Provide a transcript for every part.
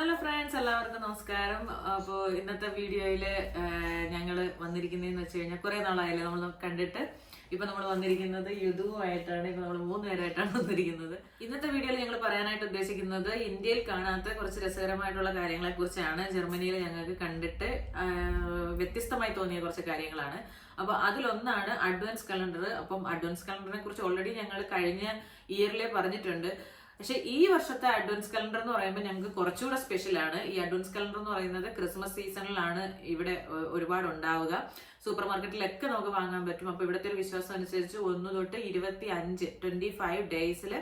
Hello friends എല്ലാവർക്കും നമസ്കാരം. അപ്പോൾ ഇന്നത്തെ വീഡിയോയിൽ ഞങ്ങൾ വന്നിരിക്കുന്നതെന്ന് വെച്ച് കഴിഞ്ഞാൽ കുറേ നാളായല്ലേ നമ്മൾ കണ്ടിട്ട്. ഇപ്പൊ നമ്മൾ വന്നിരിക്കുന്നത് യുദുവായിട്ടാണ് ഇപ്പൊ നമ്മൾ മൂന്ന് പേരായിട്ടാണ് വന്നിരിക്കുന്നത്. ഇന്നത്തെ വീഡിയോയിൽ ഞങ്ങൾ പറയാനായിട്ട് ഉദ്ദേശിക്കുന്നത് ഇന്ത്യയിൽ കാണാത്ത കുറച്ച് രസകരമായിട്ടുള്ള കാര്യങ്ങളെക്കുറിച്ചാണ് ജർമ്മനിയിൽ ഞങ്ങൾക്ക് കണ്ടിട്ട് വ്യത്യസ്തമായി തോന്നിയ കുറച്ച് കാര്യങ്ങളാണ്. അപ്പൊ അതിലൊന്നാണ് അഡ്വാൻസ് കലണ്ടർ അപ്പം അഡ്വാൻസ് കലണ്ടറിനെ കുറിച്ച് ഓൾറെഡി ഞങ്ങൾ കഴിഞ്ഞ ഇയറിലെ പറഞ്ഞിട്ടുണ്ട്. പക്ഷെ ഈ വർഷത്തെ അഡ്വൻസ് കലണ്ടർ എന്ന് പറയുമ്പോൾ ഞങ്ങൾക്ക് കുറച്ചുകൂടെ സ്പെഷ്യൽ ആണ്. ഈ അഡ്വൻസ് കലണ്ടർ എന്ന് പറയുന്നത് ക്രിസ്മസ് സീസണിലാണ് ഇവിടെ ഒരുപാട് ഉണ്ടാവുക. സൂപ്പർ മാർക്കറ്റിലൊക്കെ നമുക്ക് വാങ്ങാൻ പറ്റും. അപ്പൊ ഇവിടുത്തെ ഒരു വിശ്വാസം അനുസരിച്ച് ഒന്ന് തൊട്ട് ഇരുപത്തി അഞ്ച് ട്വന്റി ഫൈവ് ഡേയ്സിൽ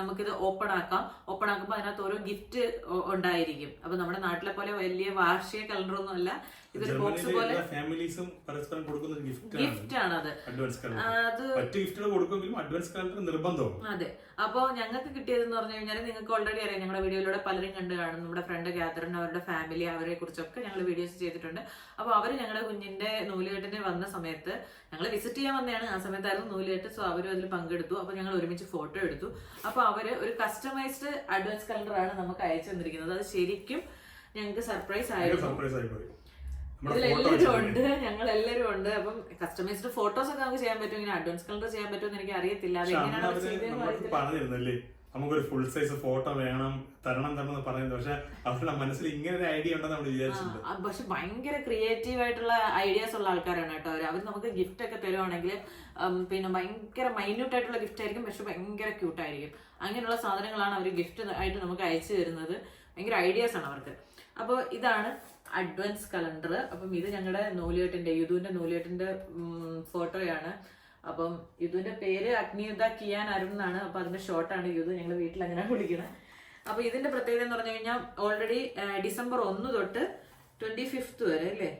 നമുക്കിത് ഓപ്പൺ ആക്കാം. ഓപ്പൺ ആക്കുമ്പോൾ അതിനകത്ത് ഓരോ ഗിഫ്റ്റ് ഉണ്ടായിരിക്കും. അപ്പൊ നമ്മുടെ നാട്ടിലെ പോലെ വലിയ വാർഷിക കലണ്ടർ ഒന്നും അല്ല. ഇതൊരു ബോക്സ് പോലെ ഫാമിലീസും പരസ്പരം കൊടുക്കുന്ന ഗിഫ്റ്റ് ആണ്. അത്. അഡ്വാൻസ് കലണ്ടർ അത് മറ്റു ഗിഫ്റ്റുകൾ കൊടുക്കുമെങ്കിലും അഡ്വാൻസ് കലണ്ടർ നിർബന്ധവും അതെ. അപ്പോൾ ഞങ്ങൾക്ക് കിട്ടിയതെന്ന് പറഞ്ഞു കഴിഞ്ഞാൽ നിങ്ങൾക്ക് ഓൾറെഡി അറിയാം. ഞങ്ങളുടെ വീഡിയോയിലൂടെ പലരും കണ്ടു കാണും. നമ്മുടെ ഫ്രണ്ട് കാത്തറിൻ അവരുടെ ഫാമിലി അവരെ കുറിച്ചൊക്കെ ഞങ്ങൾ വീഡിയോസ് ചെയ്തിട്ടുണ്ട്. അപ്പോൾ അവർ ഞങ്ങളുടെ കുഞ്ഞിന്റെ നൂലുകെട്ടിന് വന്ന സമയത്ത് ഞങ്ങൾ വിസിറ്റ് ചെയ്യാൻ വന്നതാണ്. ആ സമയത്തായിരുന്നു നൂലുകെട്ട്. സോ അവരും അതിൽ പങ്കെടുത്തു. അപ്പോൾ ഞങ്ങൾ ഒരുമിച്ച് ഫോട്ടോ എടുത്തു. അപ്പോൾ അവർ ഒരു കസ്റ്റമൈസ്ഡ് അഡ്വാൻസ് കലണ്ടർ ആണ് നമുക്ക് അയച്ചു തന്നിരിക്കുന്നത്. അത് ശരിക്കും ഞങ്ങൾക്ക് സർപ്രൈസ് ആയിരുന്നു. ഇതിലെല്ലാവരും ഉണ്ട് ഞങ്ങൾ എല്ലാവരും ഉണ്ട്. അപ്പം കസ്റ്റമൈസ്ഡ് ഫോട്ടോസ് ഒക്കെ നമുക്ക് ചെയ്യാൻ പറ്റും ഇങ്ങനെ അഡ്വാൻസ് കലണ്ടർ ചെയ്യാൻ പറ്റുമെന്ന് എനിക്ക് അറിയത്തില്ല. അത് എങ്ങനെയാണ് നമുക്കൊരു ഫുൾ സൈസ് ഫോട്ടോ വേണം തരണം തരണം എന്ന് പറയുന്നത്. പക്ഷെ അവരുടെ മനസ്സിൽ ഇങ്ങനെ ഒരു ഐഡിയ ഉണ്ടെന്ന് നമ്മൾ വിചാരിച്ചിട്ടുണ്ട്. പക്ഷെ ഭയങ്കര ക്രിയേറ്റീവ് ആയിട്ടുള്ള ഐഡിയാസ് ഉള്ള ആൾക്കാരാണ് കേട്ടോ അവർ നമുക്ക് ഗിഫ്റ്റ് ഒക്കെ തരുവാണെങ്കിൽ പിന്നെ ഭയങ്കര മൈന്യൂട്ട് ആയിട്ടുള്ള ഗിഫ്റ്റ് ആയിരിക്കും പക്ഷെ ഭയങ്കര ക്യൂട്ട് ആയിരിക്കും. അങ്ങനെയുള്ള സാധനങ്ങളാണ് അവർ ഗിഫ്റ്റ് ആയിട്ട് നമുക്ക് അയച്ചു തരുന്നത്. ഭയങ്കര ഐഡിയാസ് ആണ് അവർക്ക്. അപ്പോൾ ഇതാണ് അഡ്വാൻസ് കലണ്ടർ അപ്പം ഇത് ഞങ്ങളുടെ നൂലിയേട്ടിന്റെ യുദുവിന്റെ നൂലിയേട്ടിന്റെ ഫോട്ടോയാണ് അപ്പം യുദുവിന്റെ പേര് അഗ്നിയുദ്ധ കിയാൻ അരുൺ എന്നാണ്. അപ്പൊ അതിന്റെ ഷോർട്ടാണ് യുദു ഞങ്ങൾ വീട്ടിൽ അങ്ങനെ വിളിക്കുന്നത് അപ്പൊ ഇതിന്റെ പ്രത്യേകത എന്ന് പറഞ്ഞു കഴിഞ്ഞാൽ ഓൾറെഡി ഡിസംബർ ഒന്ന് തൊട്ട് ട്വന്റി ഫിഫ്ത്ത് വരെ അല്ലേ?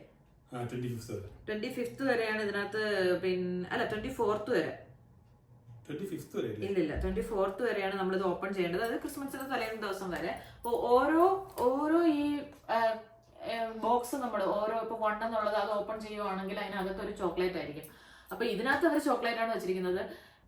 ട്വന്റി ഫിഫ്ത്ത് വരെയാണ് ഇതിനകത്ത് പിന്നെ അല്ല ട്വന്റി ഫോർത്ത് വരെ ഇല്ലില്ല ട്വന്റി ഫോർത്ത് വരെയാണ് നമ്മൾ ഇത് ഓപ്പൺ ചെയ്യേണ്ടത്. അത് ക്രിസ്മസിന്റെ തലേന്ന് ദിവസം വരെ. അപ്പോൾ ഓരോ ഓരോ ഈ ബോക്സ് നമ്മൾ ഓരോ ഇപ്പൊ വൺ എന്നുള്ളത് അത് ഓപ്പൺ ചെയ്യുവാണെങ്കിൽ അതിനകത്ത് ഒരു ചോക്ലേറ്റ് ആയിരിക്കും. അപ്പൊ ഇതിനകത്ത് അവർ ചോക്ലേറ്റ് ആണ് വെച്ചിരിക്കുന്നത്.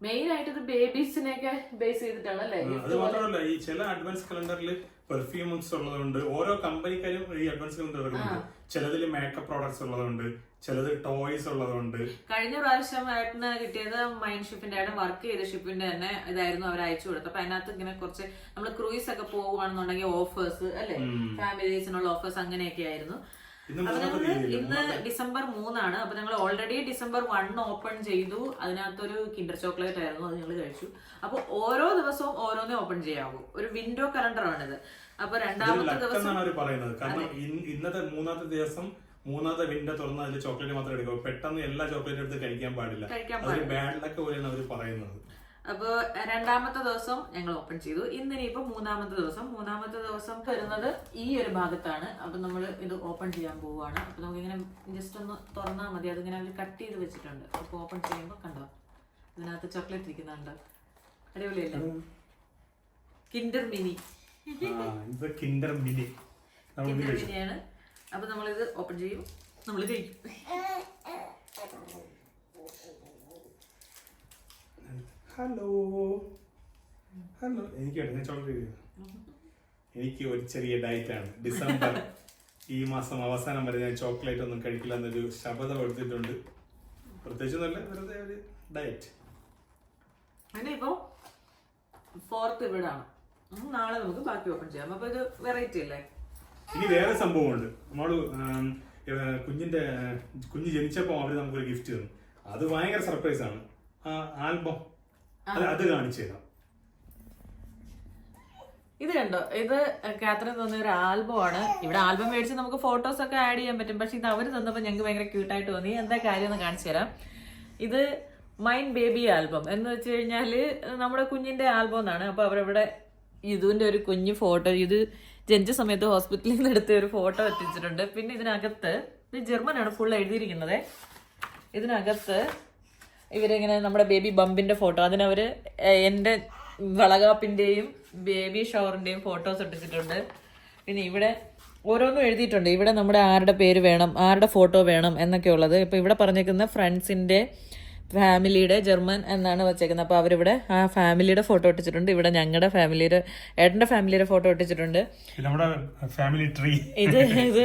മെയിൻ ആയിട്ട് ഇത് ബേബീസിനെയൊക്കെ ബേസ് ചെയ്തിട്ടാണ് അല്ലേ അത് മാത്രമല്ല ഈ ചില അഡ്വാൻസ് കലണ്ടറിൽ പെർഫ്യൂംസ് ഉള്ളതുണ്ട്. ഓരോ കമ്പനിക്കാരും ഈ അഡ്വാൻസ് കലണ്ടർ ഇറക്കുന്നുണ്ട് ചിലതിൽ മേക്കപ്പ് പ്രോഡക്ട്സ് ഉള്ളതുണ്ട്. ചിലത് ടോയ്സ് ഉള്ളതുണ്ട്. കഴിഞ്ഞ പ്രാവശ്യം ഏട്ടന് കിട്ടിയത് മൈൻഡ് ഷിപ്പിന്റെ ഏട്ടൻ വർക്ക് ചെയ്ത ഷിപ്പിന്റെ തന്നെ ഇതായിരുന്നു അവർ അയച്ചു കൊടുത്തത്. അപ്പൊ അതിനകത്ത് ഇങ്ങനെ കുറച്ച് നമ്മൾ ക്രൂയിസ് ഒക്കെ പോവുകയാണെന്നുണ്ടെങ്കിൽ ഓഫേഴ്സ് അല്ലെ? ഫാമിലീസിനുള്ള ഓഫേഴ്സ് അങ്ങനെയൊക്കെ ആയിരുന്നു. ഇന്ന് ഡിസംബർ മൂന്നാണ്. അപ്പൊ ഞങ്ങൾ ഓൾറെഡി ഡിസംബർ വൺ ഓപ്പൺ ചെയ്തു. അതിനകത്തൊരു കിൻഡർ ചോക്ലേറ്റ് ആയിരുന്നു. അത് ഞങ്ങൾ കഴിച്ചു. അപ്പൊ ഓരോ ദിവസവും ഓരോന്നേ ഓപ്പൺ ചെയ്യാവൂ. ഒരു വിൻഡോ കലണ്ടർ ആണിത്. അപ്പൊ രണ്ടാമത്തെ ദിവസം പറയുന്നത്? കാരണം ഇന്നത്തെ മൂന്നാമത്തെ ദിവസം മൂന്നാമത്തെ വിൻഡോ തുറന്ന് അതിൽ ചോക്ലേറ്റ് മാത്രമേ എടുക്കൂ. പെട്ടെന്ന് എല്ലാ ചോക്ലേറ്റ് എടുത്ത് കഴിക്കാൻ പാടില്ല. കഴിക്കാൻ പാടില്ല. ബാഡ് ലക്ക് പോലെയാണ് അവർ പറയുന്നത്. അപ്പൊ രണ്ടാമത്തെ ദിവസം ഞങ്ങൾ ഓപ്പൺ ചെയ്തു. ഇന്ന് ഇനിയിപ്പോ മൂന്നാമത്തെ ദിവസം. മൂന്നാമത്തെ ദിവസം വരുന്നത് ഈ ഒരു ഭാഗത്താണ്. അപ്പൊ നമ്മൾ ഇത് ഓപ്പൺ ചെയ്യാൻ പോവുകയാണ്. അപ്പൊ നമുക്ക് ഇങ്ങനെ ജസ്റ്റ് ഒന്ന് തുറന്നാൽ മതി. അതിങ്ങനെ അവർ കട്ട് ചെയ്ത് വെച്ചിട്ടുണ്ട്. അപ്പൊ ഓപ്പൺ ചെയ്യുമ്പോൾ കണ്ടോ? ഇതിനകത്ത് ചോക്ലേറ്റ് ഇരിക്കുന്നുണ്ട്. അടിപൊളിയല്ലേ? കിൻഡർ മിനി ആ, ഇത് കിൻഡർ മിനി നമ്മൾ കിൻഡർ മിനിയാണ് അപ്പൊ നമ്മളിത് ഓപ്പൺ ചെയ്യും. നമ്മൾ കഴിക്കും. ഹലോ ഹലോ എനിക്ക് ഞാൻ എനിക്ക് ഒരു ചെറിയ ഡയറ്റ് ആണ് ഡിസംബർ ഈ മാസം അവസാനം വരെ ഞാൻ ചോക്ലേറ്റ് ഒന്നും കഴിക്കില്ല എന്നൊരു ശപഥം എടുത്തിട്ടുണ്ട്. പ്രത്യേകിച്ച് നല്ല വെറുതെ ഒരു ഡയറ്റ്. അങ്ങനെ ഫോർത്ത് ഇവിടാണ്. നാളെ നമുക്ക് ബാക്കി ഓപ്പൺ ചെയ്യാം. അപ്പൊ ഇത് വെറൈറ്റി അല്ലേ? ഇനി വേറെ സംഭവമുണ്ട്. നമ്മൾ കുഞ്ഞിന്റെ കുഞ്ഞ് ജനിച്ചപ്പോൾ അവർ നമുക്കൊരു ഗിഫ്റ്റ് തന്നു. അത് ഭയങ്കര സർപ്രൈസ് ആണ്. ആൽബം. അത് അത് കാണിച്ചു തരാം. ഇത് കണ്ടോ? ഇത് കാത്രിൻ തന്ന ഒരു ആൽബം ആണ് ഇവിടെ ആൽബം മേടിച്ച് നമുക്ക് ഫോട്ടോസ് ഒക്കെ ആഡ് ചെയ്യാൻ പറ്റും. പക്ഷെ ഇത് അവർ തന്നപ്പോൾ ഞങ്ങൾക്ക് ഭയങ്കര ക്യൂട്ടായിട്ട് തോന്നി. എന്താ കാര്യം എന്ന് കാണിച്ചു തരാം. ഇത് മൈൻ ബേബി ആൽബം എന്ന് വെച്ച് കഴിഞ്ഞാൽ നമ്മുടെ കുഞ്ഞിന്റെ ആൽബം എന്നാണ്. അപ്പൊ അവരവിടെ ഇതുവിന്റെ ഒരു കുഞ്ഞു ഫോട്ടോ ഇത് ജനിച്ച സമയത്ത് ഹോസ്പിറ്റലിൽ നിന്ന് എടുത്ത ഒരു ഫോട്ടോ എത്തിച്ചിട്ടുണ്ട്. പിന്നെ ഇതിനകത്ത് ഇത് ജർമ്മനാണ് ഫുൾ എഴുതിയിരിക്കുന്നത്. ഇതിനകത്ത് ഇവരിങ്ങനെ നമ്മുടെ ബേബി ബമ്പിന്റെ ഫോട്ടോ. അതിനവര് എന്റെ വളകാപ്പിന്റെയും ബേബി ഷവറിന്റെയും ഫോട്ടോസ് എടുത്തിട്ടുണ്ട്. പിന്നെ ഇവിടെ ഓരോന്നും എഴുതിയിട്ടുണ്ട്. ഇവിടെ നമ്മുടെ ആരുടെ പേര് വേണം ആരുടെ ഫോട്ടോ വേണം എന്നൊക്കെ ഉള്ളത് ഇപ്പൊ ഇവിടെ പറഞ്ഞേക്കുന്ന ഫ്രണ്ട്സിന്റെ ഫാമിലിയുടെ ജർമ്മൻ എന്നാണ് വെച്ചേക്കുന്നത്. അപ്പോൾ അവരിവിടെ ആ ഫാമിലിയുടെ ഫോട്ടോ ഒട്ടിച്ചിട്ടുണ്ട് ഇവിടെ ഞങ്ങളുടെ ഫാമിലിയുടെ ഏട്ടന്റെ ഫാമിലിയുടെ ഫോട്ടോ ഒട്ടിച്ചിട്ടുണ്ട് ഫാമിലി ട്രീ. ഇത് ഇത്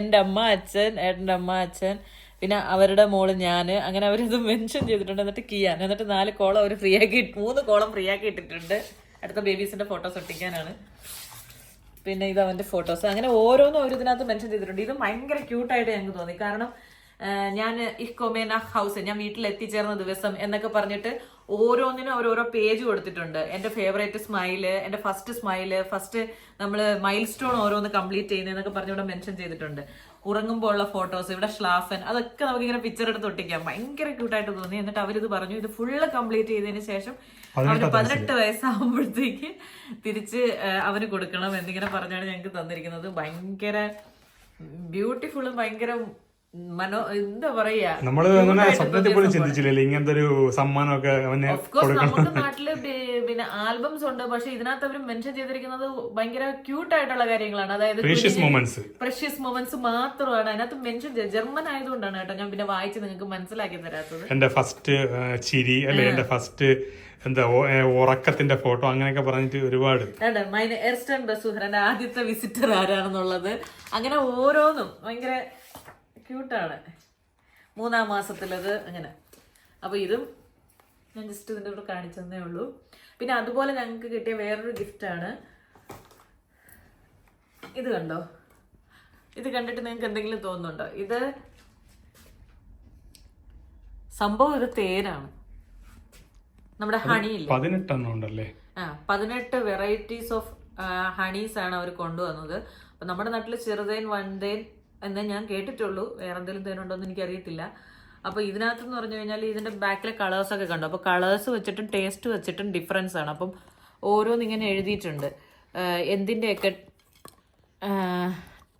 എന്റെ അമ്മ അച്ഛൻ ഏട്ടന്റെ അമ്മ അച്ഛൻ പിന്നെ അവരുടെ മോൾ ഞാൻ അങ്ങനെ അവരത് മെൻഷൻ ചെയ്തിട്ടുണ്ട്. എന്നിട്ട് കിയാൻ എന്നിട്ട് നാല് കോളം അവർ ഫ്രീ ആക്കി മൂന്ന് കോളം ഫ്രീ ആക്കി ഇട്ടിട്ടുണ്ട്. അടുത്ത ബേബീസിന്റെ ഫോട്ടോസ് ഒട്ടിക്കാനാണ്. പിന്നെ ഇത് അവന്റെ ഫോട്ടോസ് അങ്ങനെ ഓരോന്നും അവർ ഇതിനകത്ത് മെൻഷൻ ചെയ്തിട്ടുണ്ട്. ഇത് ഭയങ്കര ക്യൂട്ടായിട്ട് ഞങ്ങൾക്ക് തോന്നി. കാരണം ഞാൻ ഞാൻ ഇഹ്കൊമേന ഹൗസ് ഞാൻ വീട്ടിൽ എത്തിച്ചേർന്ന ദിവസം എന്നൊക്കെ പറഞ്ഞിട്ട് ഓരോന്നിനും ഓരോരോ പേജ് കൊടുത്തിട്ടുണ്ട്. എന്റെ ഫേവറേറ്റ് സ്മൈൽ എന്റെ ഫസ്റ്റ് സ്മൈൽ ഫസ്റ്റ് നമ്മൾ മൈൽ സ്റ്റോൺ ഓരോന്ന് കംപ്ലീറ്റ് ചെയ്യുന്നതെന്നൊക്കെ പറഞ്ഞ് ഇവിടെ മെൻഷൻ ചെയ്തിട്ടുണ്ട്. ഉറങ്ങുമ്പോൾ ഉള്ള ഫോട്ടോസ് ഇവിടെ ഷ്ലാഫൻ അതൊക്കെ നമുക്ക് ഇങ്ങനെ പിക്ചർ എടുത്ത് ഒട്ടിക്കാം. ഭയങ്കര ക്യൂട്ടായിട്ട് തോന്നി. എന്നിട്ട് അവരിത് പറഞ്ഞു. ഇത് ഫുള്ള് കംപ്ലീറ്റ് ചെയ്തതിന് ശേഷം അവന് പതിനെട്ട് വയസ്സാകുമ്പോഴത്തേക്ക് തിരിച്ച് അവന് കൊടുക്കണം എന്നിങ്ങനെ പറഞ്ഞാണ് ഞങ്ങൾക്ക് തന്നിരിക്കുന്നത്. ഭയങ്കര ബ്യൂട്ടിഫുള്ളും ഭയങ്കര മനോ എന്താ പറയാ? നമ്മൾ അങ്ങനെ സ്വപ്നത്തിൽ പോലും ചിന്തിച്ചില്ലല്ലേ ഇങ്ങനത്തെ ഒരു സമ്മാനമൊക്കെ അവന് നമ്മുടെ നാട്ടിൽ പിന്നെ ആൽബംസ് ഉണ്ട് പക്ഷെ ഇതിനകത്ത് അവർ മെൻഷൻ ചെയ്തിരിക്കുന്നത് ഭയങ്കര ക്യൂട്ട് ആയിട്ടുള്ള കാര്യങ്ങളാണ്. അതായത് പ്രീഷ്യസ് മൊമെന്റ്സ് പ്രഷ്യസ് മൊമെന്റ്സ് മാത്രമാണ്. അതിനകത്ത് മെൻഷൻ ജർമ്മൻ ആയതുകൊണ്ടാണ് കേട്ടോ ഞാൻ പിന്നെ വായിച്ച് നിങ്ങൾക്ക് മനസ്സിലാക്കി തരാത്തത്. എന്റെ ഫസ്റ്റ് ചിരി അല്ലെ? എന്റെ ഫസ്റ്റ് എന്താ ഉറക്കത്തിന്റെ ഫോട്ടോ അങ്ങനെയൊക്കെ പറഞ്ഞിട്ട് ഒരുപാട്. എർസ്റ്റൺ ബസൂഹർ ആദ്യത്തെ വിസിറ്റർ ആരാണെന്നുള്ളത്. അങ്ങനെ ഓരോന്നും ഭയങ്കര ക്യൂട്ടാണ് മൂന്നാം മാസത്തിലത് അങ്ങനെ. അപ്പോൾ ഇതും ഞാൻ ജസ്റ്റ് ഇതിന്റെ കൂടെ കാണിച്ചു തന്നേ ഉള്ളൂ. പിന്നെ അതുപോലെ ഞങ്ങൾക്ക് കിട്ടിയ വേറൊരു ഗിഫ്റ്റാണ് ഇത് കണ്ടോ? ഇത് കണ്ടിട്ട് നിങ്ങൾക്ക് എന്തെങ്കിലും തോന്നുന്നുണ്ടോ? ഇത് സംഭവം ഇത് തേനാണ് നമ്മുടെ ഹണി ഇല്ലേ? പതിനെട്ടെണ്ണം ഉണ്ടല്ലേ? ആ പതിനെട്ട് വെറൈറ്റീസ് ഓഫ് ഹണീസ് ആണ് അവർ കൊണ്ടുവന്നത്. അപ്പൊ നമ്മുടെ നാട്ടിൽ ചെറുതേൻ വൻതേൻ എന്നേ ഞാൻ കേട്ടിട്ടുള്ളൂ. വേറെ എന്തെങ്കിലും തേനുണ്ടോ എന്ന് എനിക്കറിയത്തില്ല. അപ്പൊ ഇതിനകത്ത് എന്ന് പറഞ്ഞു കഴിഞ്ഞാൽ ഇതിന്റെ ബാക്കിലെ കളേഴ്സ് ഒക്കെ കണ്ടു. അപ്പോൾ കളേഴ്സ് വെച്ചിട്ടും ടേസ്റ്റ് വെച്ചിട്ടും ഡിഫറൻസ് ആണ്. അപ്പം ഓരോന്ന് ഇങ്ങനെ എഴുതിയിട്ടുണ്ട്. എന്തിന്റെയൊക്കെ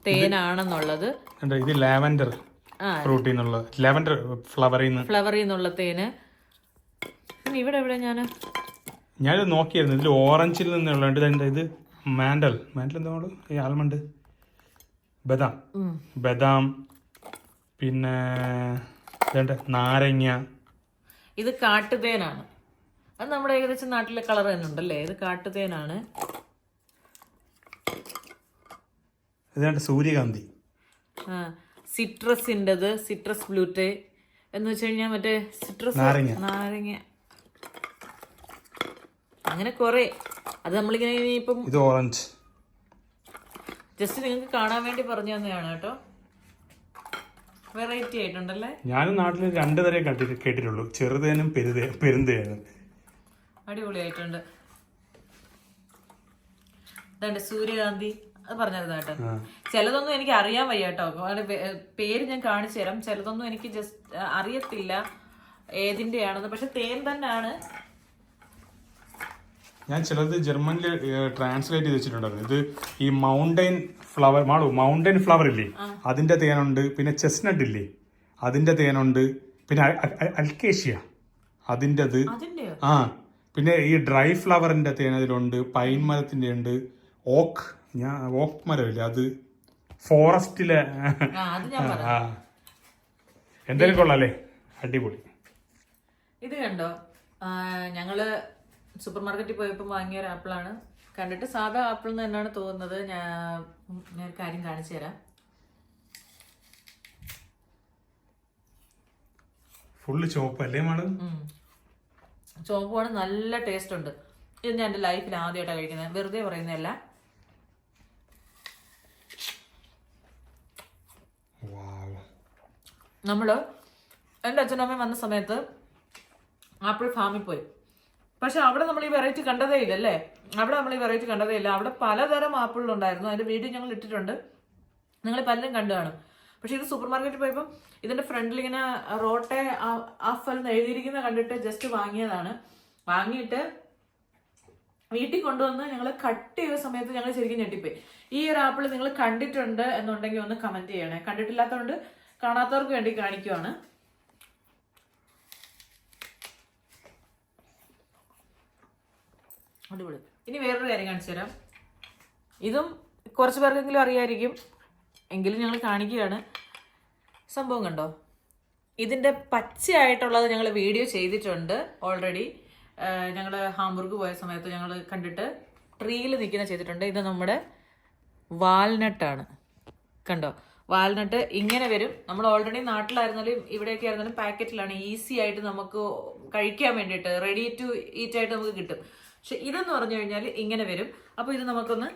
തേനാണെന്നുള്ളത്. ഇത് ലാവൻഡർ ഫ്രൂട്ടിൽ നിന്നുള്ള ലാവൻഡർ ഫ്ലവറിൽ നിന്ന്. ഫ്ലവറിൽ നിന്നുള്ള തേന്. ഇവിടെ ഇവിടെ ഞാൻ ഞാനിത് നോക്കിയായിരുന്നു. ഇതിൽ ഓറഞ്ചിൽ നിന്നുള്ള ഇത്? മാൻഡൽ. മാൻഡൽ എന്താ ആൽമണ്ട് ബദാം. ബദാം പിന്നെ ഇതേണ്ട നാരങ്ങ. ഇത് കാട്ടുതേനാണ്. അത് നമ്മുടെ ഏകദേശം നാട്ടിലെ കളർ തന്നെ ഉണ്ടല്ലേ? ഇത് കാട്ടുതേനാണ്. ഇതേണ്ട സൂര്യകാന്തി. സിട്രസിന്റെത് സിട്രസ് ബ്ലൂറ്റേ എന്ന് വെച്ച് കഴിഞ്ഞാൽ മറ്റേ സിട്രസ് നാരങ്ങ. നാരങ്ങ. അങ്ങനെ കൊറേ. അത് നമ്മളിങ്ങനെ ഇനിയിപ്പം ഇത് ഓറഞ്ച്. ജസ്റ്റ് നിങ്ങൾക്ക് കാണാൻ വേണ്ടി പറഞ്ഞു തന്നെയാണ് കേട്ടോ. വെറൈറ്റി ആയിട്ടുണ്ടല്ലേ? ഞാനും നാട്ടിൽ രണ്ട് തരം കേട്ടിട്ടുള്ളൂ. ചെറുതേനും പെരുന്തേനും. അടിപൊളിയായിട്ടുണ്ട്. ഇതാണ്ട് സൂര്യകാന്തി അത് പറഞ്ഞിരുന്നു കേട്ടോ. ചിലതൊന്നും എനിക്ക് അറിയാൻ വയ്യ കേട്ടോ. പേര് ഞാൻ കാണിച്ചു തരാം ചിലതൊന്നും എനിക്ക് ജസ്റ്റ് അറിയത്തില്ല ഏതിന്റെയാണെന്ന്. പക്ഷെ തേൻ തന്നെയാണ് ഞാൻ ചിലത് ജർമ്മനിൽ ട്രാൻസ്ലേറ്റ് ചെയ്ത് വെച്ചിട്ടുണ്ടായിരുന്നു. ഇത് ഈ mountain flower Malu mountain flower ഇല്ലേ? അതിന്റെ തേനുണ്ട് പിന്നെ ചെസ്നട്ട് ഇല്ലേ? അതിന്റെ തേനുണ്ട് പിന്നെ അൽക്കേഷ്യ. അതിന്റെത് ആ പിന്നെ ഈ ഡ്രൈ ഫ്ലവറിന്റെ തേൻ അതിലുണ്ട് പൈൻ മരത്തിന്റെ ഉണ്ട് ഓക്ക് ഞാൻ ഓക്ക് മരമില്ലേ അത് ഫോറസ്റ്റിലെ എന്തായാലും കൊള്ളാല്ലേ അടിപൊളി. ഇത് കണ്ടോ? ഞങ്ങൾ സൂപ്പർ മാർക്കറ്റിൽ പോയപ്പോൾ വാങ്ങിയ ഒരു ആപ്പിളാണ്. കണ്ടിട്ട് സാധാ ആപ്പിൾ എന്ന് തന്നെയാണ് തോന്നുന്നത്. ഞാൻ ഞാൻ കാര്യം കാണിച്ചു തരാം. ഫുള്ള് ചോപ്പ് അല്ലേ മാഡം ചോപ്പാണ് ചുവപ്പാണ് നല്ല ടേസ്റ്റ് ഉണ്ട്. ഇത് ഞാൻ എന്റെ ലൈഫിൽ ആദ്യമായിട്ടാണ് കഴിക്കുന്നത്. വെറുതെ പറയുന്നതല്ല. നമ്മൾ നമ്മൾ എന്റെ അച്ഛനമ്മ വന്ന സമയത്ത് ആപ്പിൾ ഫാമിൽ പോയി. പക്ഷെ അവിടെ നമ്മൾ ഈ വെറൈറ്റി കണ്ടതേ ഇല്ല അല്ലേ അവിടെ നമ്മൾ ഈ വെറൈറ്റി കണ്ടതേ ഇല്ല. അവിടെ പലതരം ആപ്പിൾ ഉണ്ടായിരുന്നു. അതിന്റെ വീഡിയോ ഞങ്ങൾ ഇട്ടിട്ടുണ്ട്. നിങ്ങൾ പലരും കണ്ടു കാണും. പക്ഷെ ഇത് സൂപ്പർ മാർക്കറ്റിൽ പോയപ്പോൾ ഇതിന്റെ ഫ്രണ്ടിൽ ഇങ്ങനെ റോട്ടെ ആഫൽ എന്ന് എഴുതിയിരിക്കുന്ന കണ്ടിട്ട് ജസ്റ്റ് വാങ്ങിയതാണ്. വാങ്ങിയിട്ട് വീട്ടിൽ കൊണ്ടുവന്ന് ഞങ്ങൾ കട്ട് ചെയ്ത സമയത്ത് ഞങ്ങൾ ശരിക്കും ഞെട്ടിപ്പോയി. ഈ ഒരു ആപ്പിൾ നിങ്ങൾ കണ്ടിട്ടുണ്ട് എന്നുണ്ടെങ്കിൽ ഒന്ന് കമന്റ് ചെയ്യണേ. കണ്ടിട്ടില്ലാത്തതുകൊണ്ട് കാണാത്തവർക്ക് വേണ്ടി കാണിക്കുവാണ്. അടിപൊളി. ഇനി വേറൊരു കാര്യം കാണിച്ചു തരാം. ഇതും കുറച്ച് പേർക്കെങ്കിലും അറിയായിരിക്കും. എങ്കിലും ഞങ്ങൾ കാണിക്കുകയാണ്. സംഭവം കണ്ടോ? ഇതിന്റെ പച്ചയായിട്ടുള്ളത് ഞങ്ങൾ വീഡിയോ ചെയ്തിട്ടുണ്ട് ഓൾറെഡി ഞങ്ങൾ ഹാംബുർഗ് പോയ സമയത്ത് ഞങ്ങൾ കണ്ടിട്ട് ട്രീയിൽ നിൽക്കുന്ന ചെയ്തിട്ടുണ്ട്. ഇത് നമ്മുടെ വാൽനട്ടാണ്. കണ്ടോ? വാൽനട്ട് ഇങ്ങനെ വരും. നമ്മൾ ഓൾറെഡി നാട്ടിലായിരുന്നാലും ഇവിടെയൊക്കെ ആയിരുന്നാലും പാക്കറ്റിലാണ് ഈസി ആയിട്ട് നമുക്ക് കഴിക്കാൻ വേണ്ടിയിട്ട് റെഡി ടു ഈറ്റ് ആയിട്ട് നമുക്ക് കിട്ടും. പക്ഷെ ഇതെന്ന് പറഞ്ഞു കഴിഞ്ഞാൽ ഇങ്ങനെ വരും. അപ്പോൾ ഇത് നമുക്കൊന്ന്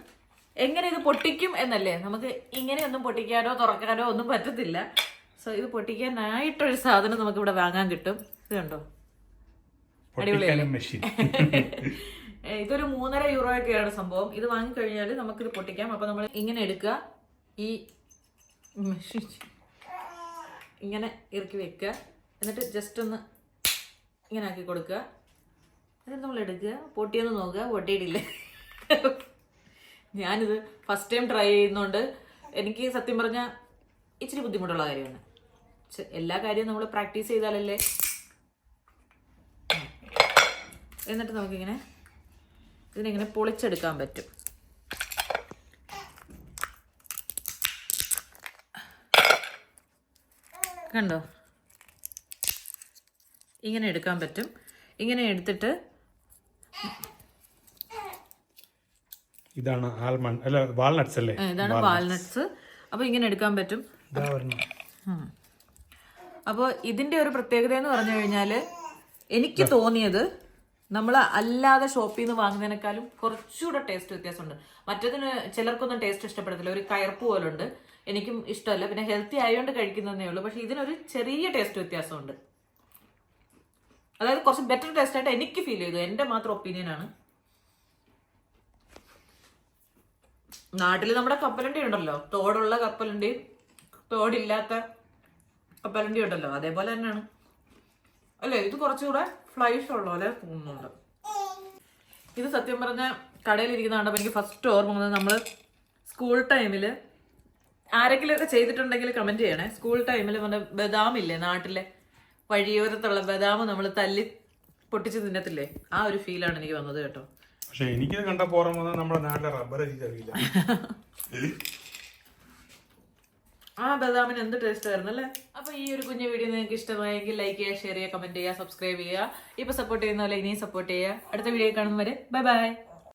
എങ്ങനെ ഇത് പൊട്ടിക്കും എന്നല്ലേ? നമുക്ക് ഇങ്ങനെയൊന്നും പൊട്ടിക്കാനോ തുറക്കാനോ ഒന്നും പറ്റത്തില്ല. സോ ഇത് പൊട്ടിക്കാനായിട്ടൊരു സാധനം നമുക്ക് ഇവിടെ വാങ്ങാൻ കിട്ടും. ഇത് കണ്ടോ? ഇതൊരു മൂന്നര യൂറോ ഒക്കെയാണ് സംഭവം. ഇത് വാങ്ങിക്കഴിഞ്ഞാൽ നമുക്കിത് പൊട്ടിക്കാം. അപ്പൊ നമ്മൾ ഇങ്ങനെ എടുക്കുക. ഈ മെഷീൻ ഇങ്ങനെ ഇറക്കി വെക്കുക. എന്നിട്ട് ജസ്റ്റ് ഒന്ന് ഇങ്ങനെ ആക്കി കൊടുക്കുക. എന്നിട്ട് നമ്മൾ എടുക്കുക. പൊട്ടിയൊന്ന് നോക്കുക. പൊട്ടിയിട്ടില്ല. ഞാനിത് ഫസ്റ്റ് ടൈം ട്രൈ ചെയ്യുന്നതുകൊണ്ട് എനിക്ക് സത്യം പറഞ്ഞാൽ ഇച്ചിരി ബുദ്ധിമുട്ടുള്ള കാര്യമാണ്. എല്ലാ കാര്യവും നമ്മൾ പ്രാക്ടീസ് ചെയ്താലല്ലേ? എന്നിട്ട് നമുക്കിങ്ങനെ ഇതിനിങ്ങനെ പൊളിച്ചെടുക്കാൻ പറ്റും. കണ്ടോ? ഇങ്ങനെ എടുക്കാൻ പറ്റും. ഇങ്ങനെ എടുത്തിട്ട് ഇതാണ് ആൽമണ്ട് അല്ല വാൾനട്ട്സ് അല്ലേ? ഇതാണ് വാൾനട്ട്സ് അപ്പോൾ ഇങ്ങനെ എടുക്കാൻ പറ്റും. അപ്പോൾ ഇതിന്റെ ഒരു പ്രത്യേകത എന്ന് പറഞ്ഞു കഴിഞ്ഞാൽ എനിക്ക് തോന്നിയത് നമ്മൾ അല്ലാതെ ഷോപ്പിൽ നിന്ന് വാങ്ങുന്നതിനേക്കാളും കുറച്ചുകൂടെ ടേസ്റ്റ് വ്യത്യാസമുണ്ട്. മറ്റതിന് ചിലർക്കൊന്നും ടേസ്റ്റ് ഇഷ്ടപ്പെടത്തില്ല. ഒരു കയർപ്പ് പോലുണ്ട്. എനിക്കും ഇഷ്ടമല്ല. പിന്നെ ഹെൽത്തി ആയതുകൊണ്ട് കഴിക്കുന്നതേ ഉള്ളൂ. പക്ഷെ ഇതിനൊരു ചെറിയ ടേസ്റ്റ് വ്യത്യാസമുണ്ട്. അതായത് കുറച്ച് ബെറ്റർ ടേസ്റ്റ് ആയിട്ട് എനിക്ക് ഫീൽ ചെയ്തു. എന്റെ മാത്രം ഒപ്പീനിയൻ നാട്ടിൽ നമ്മുടെ കപ്പലണ്ടി ഉണ്ടല്ലോ. തോടുള്ള കപ്പലണ്ടിയും തോടില്ലാത്ത കപ്പലണ്ടി ഉണ്ടല്ലോ. അതേപോലെ തന്നെയാണ്. അല്ലേ? ഇത് കുറച്ചുകൂടെ ഫ്ലൈഷ് ഉള്ള പോലെ തോന്നുന്നുണ്ട് ഇത് സത്യം പറഞ്ഞ കടയിലിരിക്കുന്ന കണ്ടപ്പോൾ എനിക്ക് ഫസ്റ്റ് ഓർമ്മ വന്നത് നമ്മൾ സ്കൂൾ ടൈമിൽ ആരെങ്കിലും ഒക്കെ ചെയ്തിട്ടുണ്ടെങ്കിൽ കമന്റ് ചെയ്യണേ. സ്കൂൾ ടൈമിൽ പറഞ്ഞ ബദാം ഇല്ലേ നാട്ടിലെ? വഴിയോരത്തുള്ള ബദാം നമ്മൾ തല്ലി പൊട്ടിച്ച് തിന്നത്തില്ലേ? ആ ഒരു ഫീലാണ് എനിക്ക് വന്നത് കേട്ടോ. പക്ഷെ എനിക്കിത് കണ്ട ഓർമ്മ വന്നത് നമ്മുടെ നാട്ടിലെ റബ്ബർ അറിയില്ല. ആ ബദാമിന് എന്ത് ടേസ്റ്റ് ആയിരുന്നു അല്ലേ? അപ്പൊ ഈ ഒരു കുഞ്ഞു വീഡിയോ നിങ്ങൾക്ക് ഇഷ്ടമായെങ്കിൽ ലൈക്ക് ചെയ്യുക ഷെയർ ചെയ്യുക കമന്റ് ചെയ്യുക സബ്സ്ക്രൈബ് ചെയ്യുക. ഇപ്പൊ സപ്പോർട്ട് ചെയ്യുന്ന പോലെ ഇനിയും സപ്പോർട്ട് ചെയ്യുക. അടുത്ത വീഡിയോ കാണുന്നവരെ ബൈ ബൈ